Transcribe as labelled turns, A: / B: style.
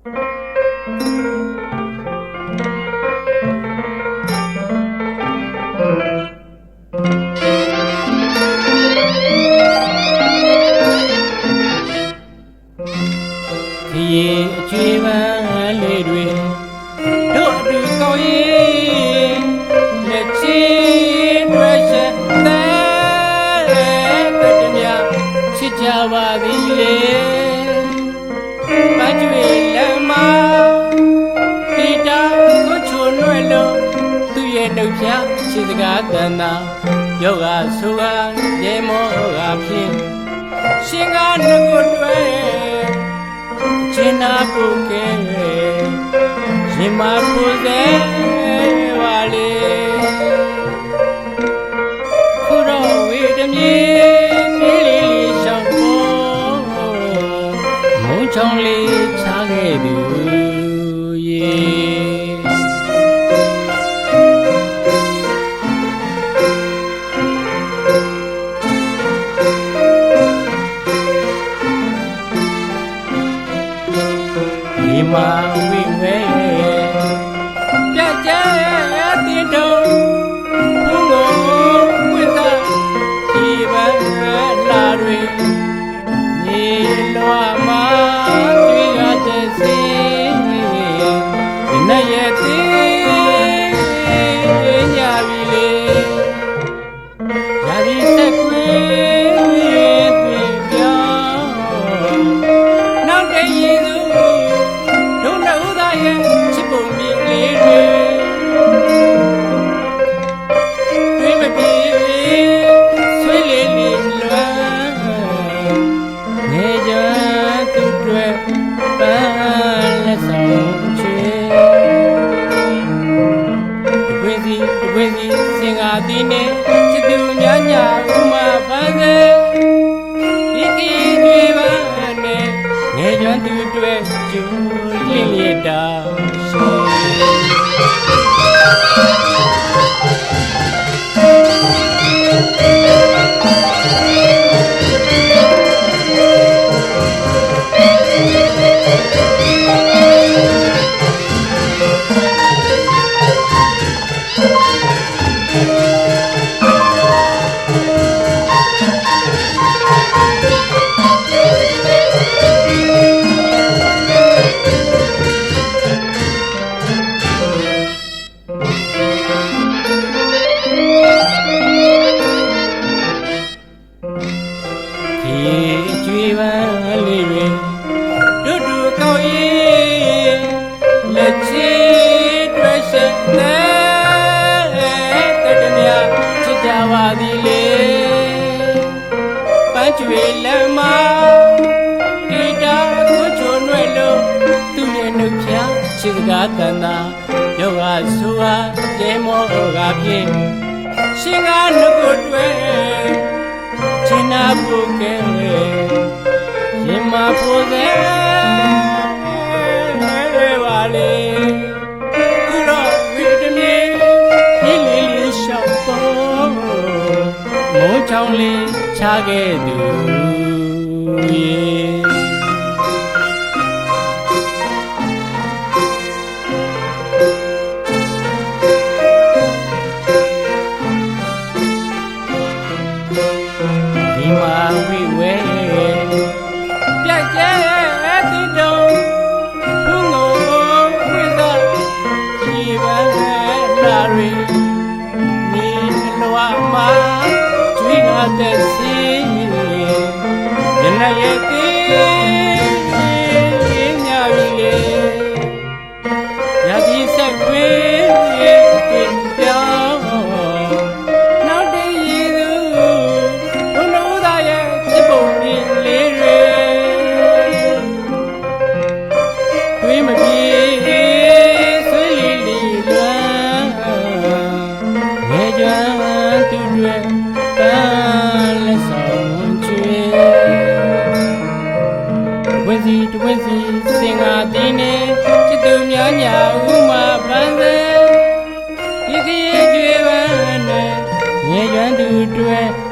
A: ဒီရေအကျွေးပန်းလေးတွေတို့အတူကောင်းရင်လက်ချီတွေချက်တဲ့တဲ့တမြချစ်ကြပါသည်လေ ပန်းကျွေလမ်းမဒီတာကိုချုံလွယ်လို့သူ့ရဲ့နှုတ်ဖြာခြေစကားတန်တာယောဂဆိုကရေမောကဖြင့်ရှင်ကငကိုတွေ့ချင်းနာပုကဲရှင်မပူသေး ဒီမှာ ငယ်ကြသူတွေကျူလင်းရတာ ကျွေးလက်မဒီတာကိုချုံွယ်လို့သူ့ရဲ့နှုတ်ဖြာချစ်စကားတန်တာယောဂဆိုဟာကျေမောကဖြင့်ရှင်ကနှုတ်ကိုတွေ့ချင်နာပုကဲရှင်မဖို့သေး မိုးချောင်းလေးချခဲ့သူရေ ကျွေးလာတဲ့စီရနရဲ့တေး စီစင်ကားတင်းနေချစ်သူများညာဥမာပန်းစေဒီကရဲ့ကျွေးပန်းနဲ့ငယ်ကြွမ်းသူတွေကျူလင့်လျက်တာ